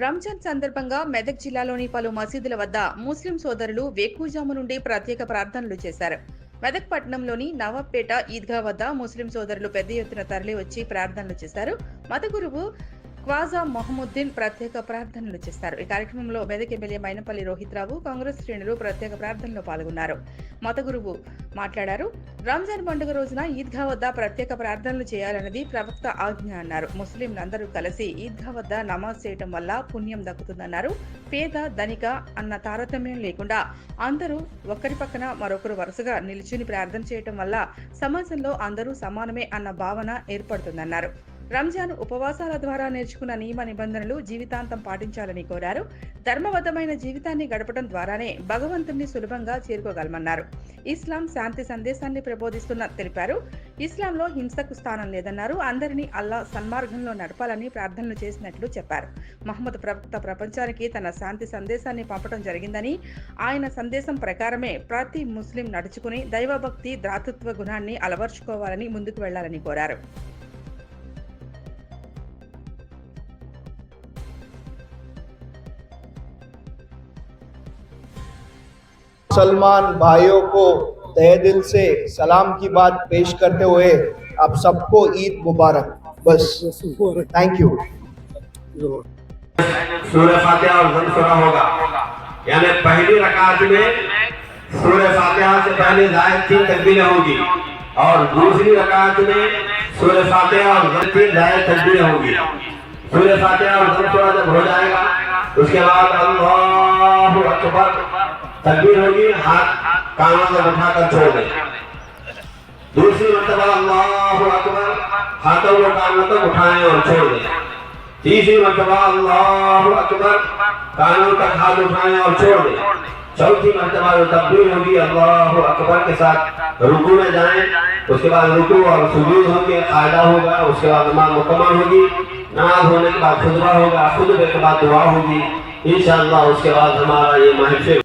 రంజాన్ సందర్భంగా మెదక్ జిల్లాలోని పలు మసీదుల వద్ద ముస్లిం సోదరులు వేకుజాము నుండి ప్రత్యేక ప్రార్థనలు చేశారు. మెదక్ పట్టణంలోని నవాబ్పేట ఈద్గా వద్ద ముస్లిం సోదరులు పెద్ద ఎత్తున తరలి వచ్చి ప్రార్థనలు చేశారు. మత గురువు క్వాజా మొహముద్దీన్ ప్రత్యేక ప్రార్థనలు చేశారు ఈ కార్యక్రమంలో మెదక్ ఎమ్మెల్యే మైనపల్లి రోహిత్ రావు కాంగ్రెస్ శ్రేణులు ప్రత్యేక ప్రార్థనలో పాల్గొన్నారు. మత గురువు మాట్లాడారు. రంజాన్ పండుగ రోజున ఈద్గా వద్ద ప్రత్యేక ప్రార్థనలు చేయాలన్నది ప్రవక్త ఆజ్ఞ అన్నారు. ముస్లింలందరూ కలిసి ఈద్గా వద్ద నమాజ్ చేయటం వల్ల పుణ్యం దక్కుతుందన్నారు. పేద ధనిక అన్న తారతమ్యం లేకుండా అందరూ ఒకరి పక్కన మరొకరు వరుసగా నిలుచుని ప్రార్థన చేయటం వల్ల సమాజంలో అందరూ సమానమే అన్న భావన ఏర్పడుతుందన్నారు. రంజాన్ ఉపవాసాల ద్వారా నేర్చుకున్న నియమ నిబంధనలు జీవితాంతం పాటించాలని కోరారు. ధర్మబద్ధమైన జీవితాన్ని గడపడం ద్వారానే భగవంతుణ్ణి సులభంగా చేరుకోగలమన్నారు. ఇస్లాం శాంతి సందేశాన్ని ప్రబోధిస్తున్న తెలిపారు. ఇస్లాంలో హింసకు స్థానం లేదన్నారు. అందరినీ అల్లా సన్మార్గంలో నడపాలని ప్రార్థనలు చేసినట్లు చెప్పారు. మహమ్మద్ ప్రవక్త ప్రపంచానికి తన శాంతి సందేశాన్ని పంపడం జరిగిందని ఆయన సందేశం ప్రకారమే ప్రతి ముస్లిం నడుచుకుని దైవభక్తి ద్రాతృత్వ గుణాన్ని అలవర్చుకోవాలని ముందుకు వెళ్ళాలని కోరారు. मुसलमान भाइयों को तहे दिल से सलाम की बात पेश करते हुए आप सबको ईद मुबारक। बस थैंक यू सूर्य फातिहा और होगा। यानी पहली रकात में सूर्य फातिहा से पहले जायद तीन होगी और दूसरी रकात में सूर्य फातिहा और तीन सूर्य फातिहा और जब हो जाएगा, उसके बाद अल्लाह अकबर। तकबीर होगी हाथ कानों में उठाकर छोड़ दें दूसरी मरतबा अल्लाह अकबर हाथों को कानों तक उठाएँ और छोड़ दें तीसरी मरतबा अल्लाह अकबर कानों तक हाथ उठाएँ और छोड़ दें चौथी मरतबा जो तब्दील होगी अल्लाह अकबर के साथ रुकू में जाएँ, उसके बाद रुकू और सुजूद होंगे कायदा होगा, उसके बाद नमाज़ मुकम्मल होगी। नमाज़ होने के बाद खुतबा होगा, खुतबे के बाद दुआ होगी। इंशाअल्लाह उसके बाद हमारा ये महफिल